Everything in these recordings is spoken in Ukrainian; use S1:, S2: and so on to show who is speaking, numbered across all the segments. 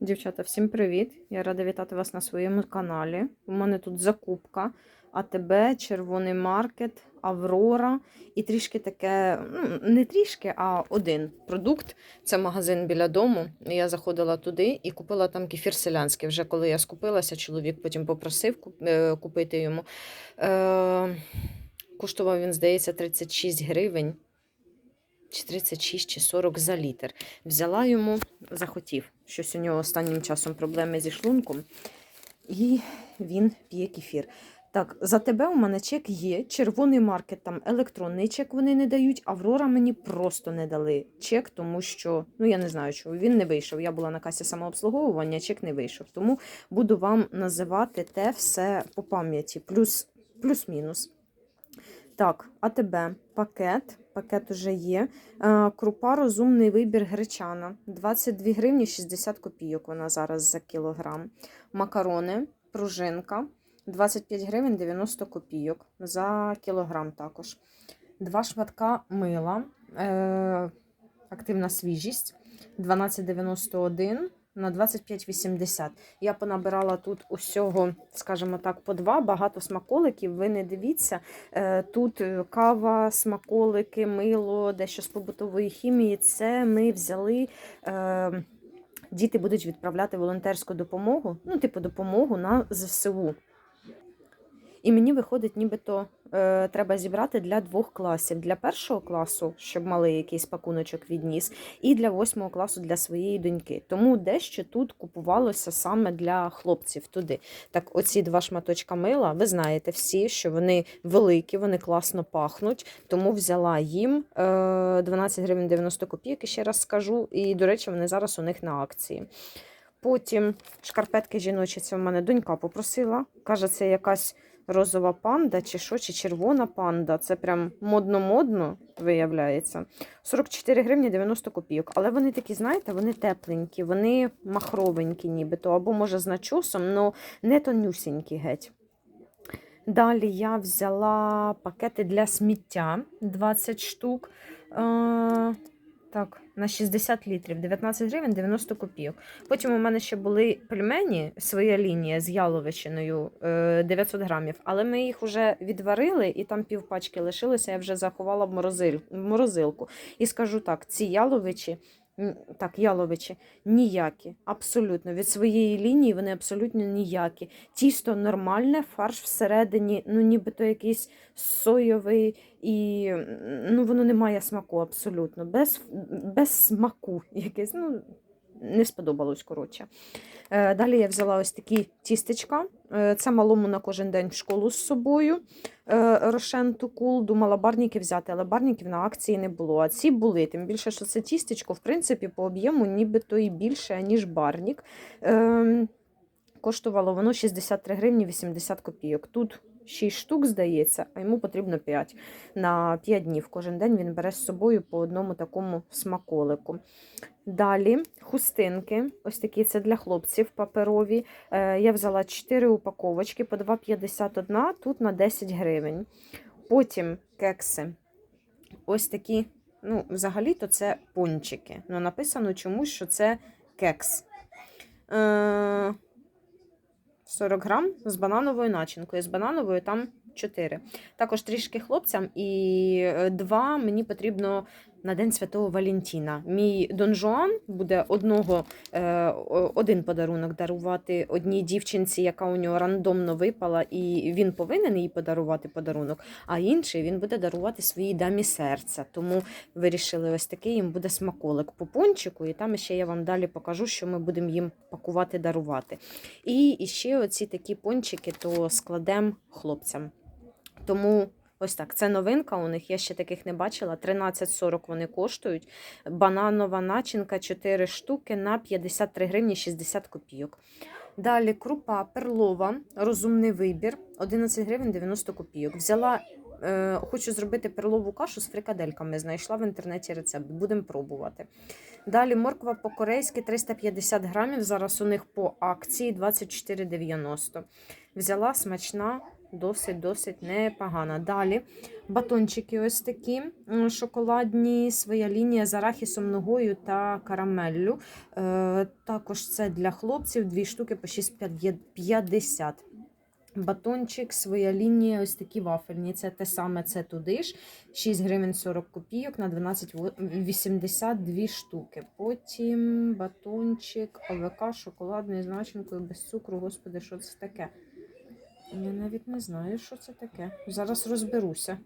S1: Дівчата, всім привіт! Я рада вітати вас на своєму каналі. У мене тут закупка АТБ, Червоний маркет, Аврора і трішки таке, ну не трішки, а один продукт. Це магазин біля дому. Я заходила туди і купила там кефір селянський. Вже коли я скупилася, чоловік потім попросив е, купити йому. Е, коштував він, здається, 36 гривень. Чи 36, чи 40 за літр. Взяла йому, захотів. Щось у нього останнім часом проблеми зі шлунком. І він п'є кефір. Так, за тебе у мене чек є. Червоний маркет, там електронний чек вони не дають. Аврора мені просто не дали чек, тому що, ну я не знаю, чого він не вийшов. Я була на касі самообслуговування, чек не вийшов. Тому буду вам називати те все по пам'яті, плюс, плюс-мінус. Так, АТБ пакет. Пакет уже є. Е, Крупа розумний вибір гречана. 22 гривні 60 копійок вона зараз за кілограм. Макарони, пружинка. 25 гривень 90 копійок за кілограм також. Два шматка мила. Е, активна свіжість. 12,91 на 25,80. Я понабирала тут усього, скажімо так, по два, багато смаколиків. Ви не дивіться. Е, Тут е, кава, смаколики, мило, дещо з побутової хімії. Це ми взяли. е, Діти будуть відправляти волонтерську допомогу, ну, типу, допомогу на ЗСУ. І мені виходить, нібито е, треба зібрати для двох класів: для першого класу, щоб малий якийсь пакуночок відніс, і для восьмого класу для своєї доньки. Тому дещо тут купувалося саме для хлопців туди. Так, оці два шматочка мила, ви знаєте всі, що вони великі, вони класно пахнуть. Тому взяла їм е, 12 гривень 90 копійок, ще раз скажу. І, до речі, вони зараз у них на акції. Потім шкарпетки жіночі, це в мене донька попросила. Каже, це якась розова панда, чи що, чи червона панда. Це прям модно-модно виявляється. 44 гривні 90 копійок. Але вони такі, знаєте, вони тепленькі, вони махровенькі, нібито, або може з начосом, але не тонюсінькі геть. Далі я взяла пакети для сміття 20 штук. Е, так, на 60 літрів, 19 гривень 90 копійок. Потім у мене ще були пельмені, своя лінія з яловичиною е, 900 грамів, але ми їх вже відварили і там півпачки лишилося, я вже заховала в, морозилку. І скажу так: ці яловичі, так, яловичі ніякі, абсолютно. Від своєї лінії вони абсолютно ніякі. Тісто нормальне, фарш всередині, ну нібито якийсь соєвий, і ну, воно не має смаку абсолютно. Без, без смаку якесь. ну, не сподобалось, коротше. Е, Далі я взяла ось такі тістечка. Е, Це малому на кожен день в школу з собою. Е, Рошен Тукул. Думала барніки взяти, але барніків на акції не було. А ці були. Тим більше, що це тістечко, в принципі, по об'єму нібито і більше, ніж барнік. Ем, Коштувало воно 63 гривні 80 копійок. Тут 6 штук, здається, а йому потрібно 5 на 5 днів. Кожен день він бере з собою по одному такому смаколику. Далі хустинки, ось такі це для хлопців паперові. Е, я взяла 4 упаковочки по 2,51, тут на 10 гривень. Потім кекси. Ось такі, ну, взагалі-то це пончики. Ну, написано чомусь, що це кекс. Е, 40 грам з банановою начинкою. З банановою там 4. Також трішки хлопцям і е, два мені потрібно на День Святого Валентіна. Мій Дон Жуан буде одного, е, один подарунок дарувати одній дівчинці, яка у нього рандомно випала, і він повинен їй подарувати подарунок, а інший він буде дарувати своїй дамі серця. Тому вирішили ось такий їм буде смаколик по пончику, і там ще я вам далі покажу, що ми будемо їм пакувати, дарувати. І ще оці такі пончики то складемо хлопцям. Тому ось так, це новинка у них, я ще таких не бачила. 13,40 вони коштують. Бананова начинка 4 штуки на 53 гривні 60 копійок. Далі крупа перлова, розумний вибір, 11 гривень 90 копійок. Взяла, е, хочу зробити перлову кашу з фрикадельками. Знайшла в інтернеті рецепт. Будемо пробувати. Далі морква по-корейськи 350 грамів. Зараз у них по акції 24,90. Взяла смачна досить-досить непогана. Далі батончики ось такі шоколадні, своя лінія з арахісом, ногою та карамеллю. Е, також це для хлопців, дві штуки по 6,50. Батончик, своя лінія, ось такі вафельні. Це те саме, це туди ж. 6 гривень 40 копійок на 12,82 штуки. Потім батончик, ОВК, шоколадною з начинкою без цукру. Господи, що це таке? Я навіть не знаю, що це таке. Зараз розберуся.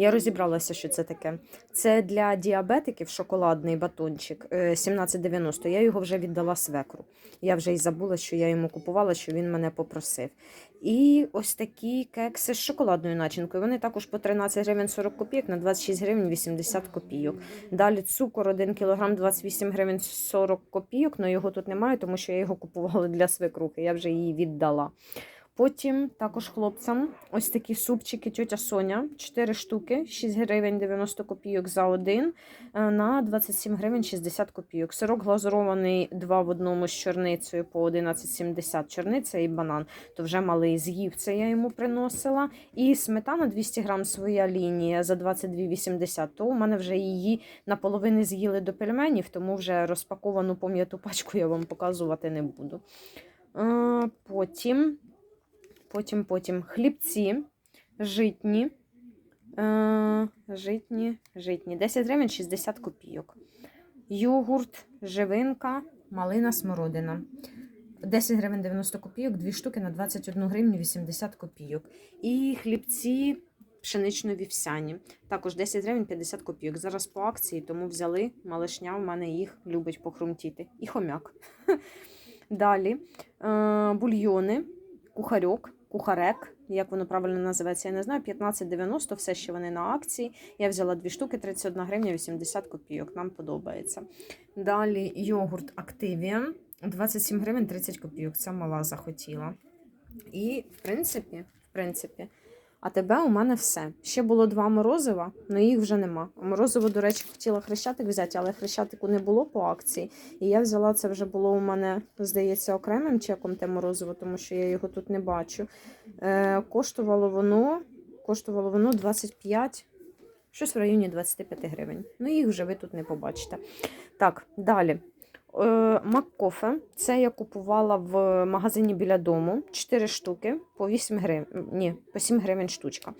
S1: Я розібралася, що це таке. Це для діабетиків шоколадний батончик е, 17,90. Я його вже віддала свекру. Я вже й забула, що я йому купувала, що він мене попросив. І ось такі кекси з шоколадною начинкою. Вони також по 13 гривень 40 копійок на 26 гривень 80 копійок. Далі цукор 1 кг 28 гривень 40 копійок, але його тут немає, тому що я його купувала для свекрухи. Я вже її віддала. Потім також хлопцям ось такі супчики тьотя Соня, 4 штуки, 6 гривень 90 копійок за один е, на 27 гривень 60 копійок. Сирок глазурований 2 в одному з чорницею по 11,70 чорниця і банан. То вже малий з'їв, це я йому приносила. І сметана 200 грам своя лінія за 22,80. То у мене вже її наполовину з'їли до пельменів, тому вже розпаковану пом'яту пачку я вам показувати не буду. Е, Потім. Потім, потім хлібці, житні, е, житні, житні, 10 гривень 60 копійок. Йогурт, живинка, малина, смородина. 10 гривень 90 копійок, 2 штуки на 21 гривню 80 копійок. І хлібці пшенично-вівсяні. Також 10 гривень 50 копійок. Зараз по акції, тому взяли. Малишня в мене їх любить похрумтіти. І хомяк. Далі е, бульйони, кухарьок, кухарек, як воно правильно називається, я не знаю. 15,90, все ще вони на акції. Я взяла дві штуки, 31 гривня 80 копійок. Нам подобається. Далі йогурт Activian. 27 гривень 30 копійок. Це мала захотіла. І, в принципі, в принципі, а тебе у мене все. Ще було два морозива, але їх вже нема. Морозиво, до речі, хотіла хрещатик взяти, але хрещатику не було по акції. І я взяла це вже було у мене, здається, окремим чеком те морозиво, тому що я його тут не бачу. Е, коштувало воно, коштувало воно 25, щось в районі 25 гривень. Ну, їх вже ви тут не побачите. Так, далі. Е, Маккофе. Це я купувала в магазині біля дому. 4 штуки по 8 гривень. Ні, по 7 гривень штучка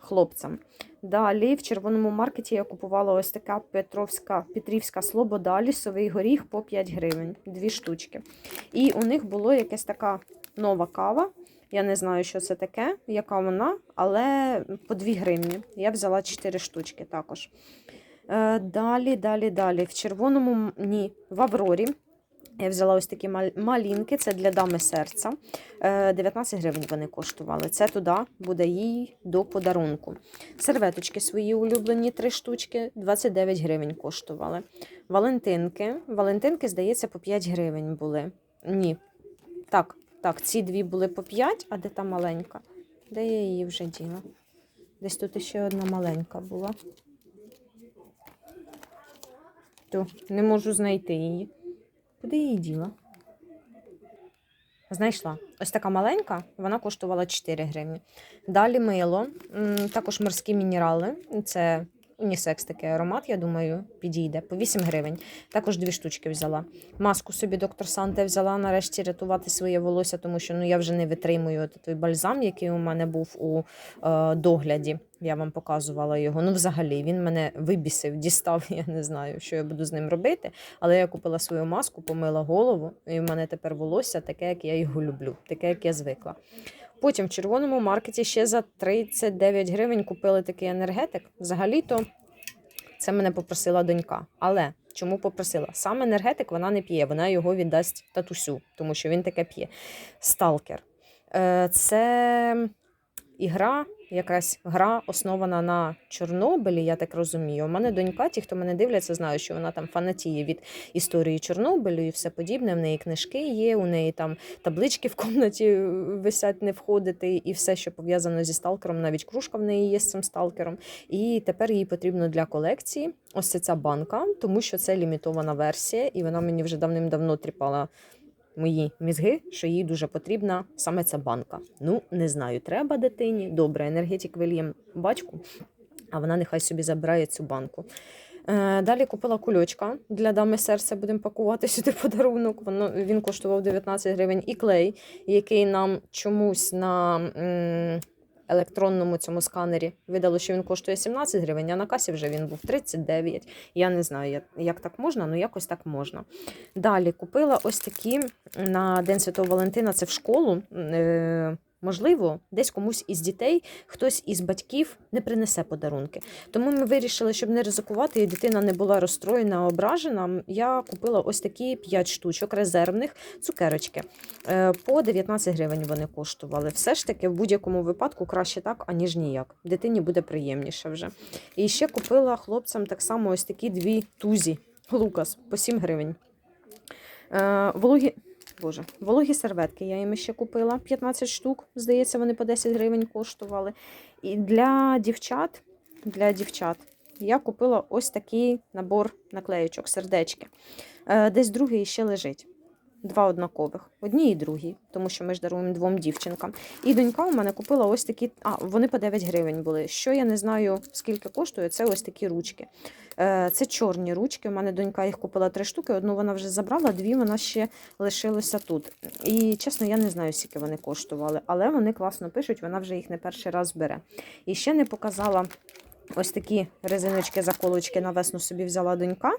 S1: хлопцям. Далі в червоному маркеті я купувала ось така Петровська, Петрівська Слобода, лісовий горіх по 5 гривень, дві штучки. І у них було якась така нова кава. Я не знаю, що це таке, яка вона, але по 2 гривні. Я взяла 4 штучки також. Е, Далі, далі, далі. В червоному ні, в Аврорі. Я взяла ось такі малінки, це для дами серця. Е, 19 гривень вони коштували. Це туди буде їй до подарунку. Серветочки свої улюблені, три штучки, 29 гривень коштували. Валентинки. Валентинки, здається, по 5 гривень були. Ні. Так, так, ці дві були по 5, а де та маленька? Де я її вже діла? Десь тут ще одна маленька була. Ту, не можу знайти її. Куди її діла? Знайшла. Ось така маленька, вона коштувала 4 гривні. Далі мило, також морські мінерали. Це унісекс такий аромат, я думаю, підійде. По 8 гривень. Також дві штучки взяла. Маску собі доктор Санте взяла нарешті рятувати своє волосся, тому що ну, я вже не витримую той бальзам, який у мене був у е, догляді. Я вам показувала його. Ну, взагалі, він мене вибісив, дістав. Я не знаю, що я буду з ним робити. Але я купила свою маску, помила голову, і в мене тепер волосся таке, як я його люблю, таке, як я звикла. Потім в червоному маркеті ще за 39 гривень купили такий енергетик. Взагалі-то це мене попросила донька. Але чому попросила? Сам енергетик вона не п'є, вона його віддасть татусю, тому що він таке п'є. Сталкер. Е, Це ігра, якась гра основана на Чорнобилі, я так розумію. У мене донька, ті, хто мене дивляться, знають, що вона там фанатіє від історії Чорнобилю і все подібне. В неї книжки є, у неї там таблички в комнаті висять не входити, і все, що пов'язано зі сталкером, навіть кружка в неї є з цим сталкером. І тепер їй потрібно для колекції ось ця банка, тому що це лімітована версія, і вона мені вже давним-давно тріпала мої мізги, що їй дуже потрібна саме ця банка. Ну, не знаю, треба дитині. Добре, енергетик Вільям батьку, а вона нехай собі забирає цю банку. Е, Далі купила кульочка для дами серця, будемо пакувати сюди подарунок. Воно, він коштував 19 гривень. І клей, який нам чомусь на електронному цьому сканері видало, що він коштує 17 гривень, а на касі вже він був 39. Я не знаю, як, так можна, але якось так можна. Далі купила ось такі на День Святого Валентина, це в школу. Можливо, десь комусь із дітей, хтось із батьків не принесе подарунки. Тому ми вирішили, щоб не ризикувати, і дитина не була розстроєна, ображена. Я купила ось такі 5 штучок резервних цукерочки. Е, По 19 гривень вони коштували. Все ж таки, в будь-якому випадку краще так, аніж ніяк. Дитині буде приємніше вже. І ще купила хлопцям так само ось такі дві тузі. Лукас по 7 гривень. Е, Вологі. Боже, вологі серветки я їм ще купила 15 штук. Здається, вони по 10 гривень коштували. І для дівчат, для дівчат я купила ось такий набор наклеючок, сердечки. Е, Десь другий ще лежить. Два однакових, одній і другій, тому що ми ж даруємо двом дівчинкам. І донька у мене купила ось такі. А, вони по 9 гривень були. Що я не знаю, скільки коштує, це ось такі ручки. Е, Це чорні ручки. У мене донька їх купила три штуки. Одну вона вже забрала, дві вона ще лишилася тут. І чесно, я не знаю, скільки вони коштували, але вони класно пишуть, вона вже їх не перший раз бере. І ще не показала ось такі резиночки, заколочки на весну собі взяла донька.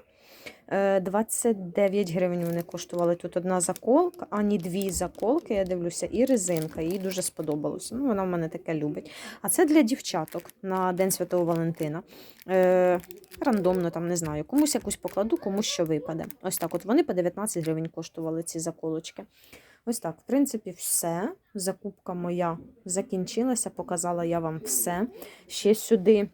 S1: Е, 29 гривень вони коштували. Тут одна заколка, а ні, дві заколки, я дивлюся, і резинка. Їй дуже сподобалося. Ну, вона в мене таке любить. А це для дівчаток на День Святого Валентина. Е, рандомно там не знаю. Комусь якусь покладу, комусь що випаде. Ось так. От вони по 19 гривень коштували ці заколочки. Ось так, в принципі, все. Закупка моя закінчилася, показала я вам все. Ще сюди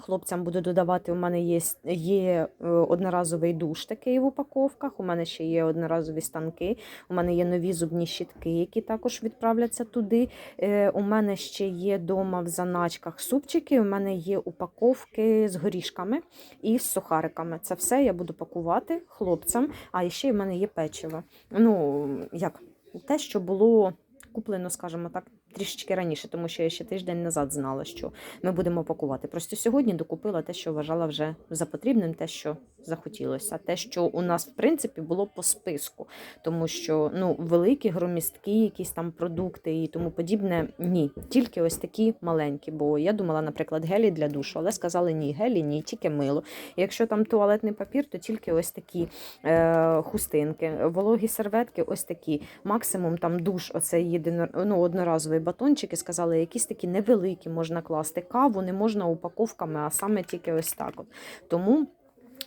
S1: хлопцям буду додавати. У мене є, є е, одноразовий душ такий в упаковках. У мене ще є одноразові станки. У мене є нові зубні щітки, які також відправляться туди. Е, У мене ще є вдома в заначках супчики. У мене є упаковки з горішками і з сухариками. Це все я буду пакувати хлопцям. А ще в мене є печиво. Ну, як те, що було куплено, скажімо так, трішечки раніше, тому що я ще тиждень назад знала, що ми будемо пакувати. Просто сьогодні докупила те, що вважала вже за потрібним, те, що захотілося, те, що у нас в принципі було по списку, тому що ну великі, громісткі, якісь там продукти і тому подібне. Ні, тільки ось такі маленькі. Бо я думала, наприклад, гелі для душу, але сказали ні, гелі, ні, тільки мило. Якщо там туалетний папір, то тільки ось такі е, хустинки, вологі серветки, ось такі. Максимум там душ, оцей єдино, ну, одноразовий батончики. Сказали, якісь такі невеликі можна класти. Каву не можна упаковками, а саме тільки ось так. От. Тому,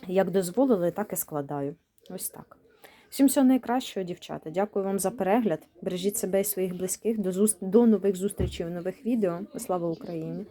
S1: як дозволили, так і складаю. Ось так. Всім всього найкращого, дівчата. Дякую вам за перегляд. Бережіть себе і своїх близьких. До, зу... До нових зустрічей в нових відео. Слава Україні!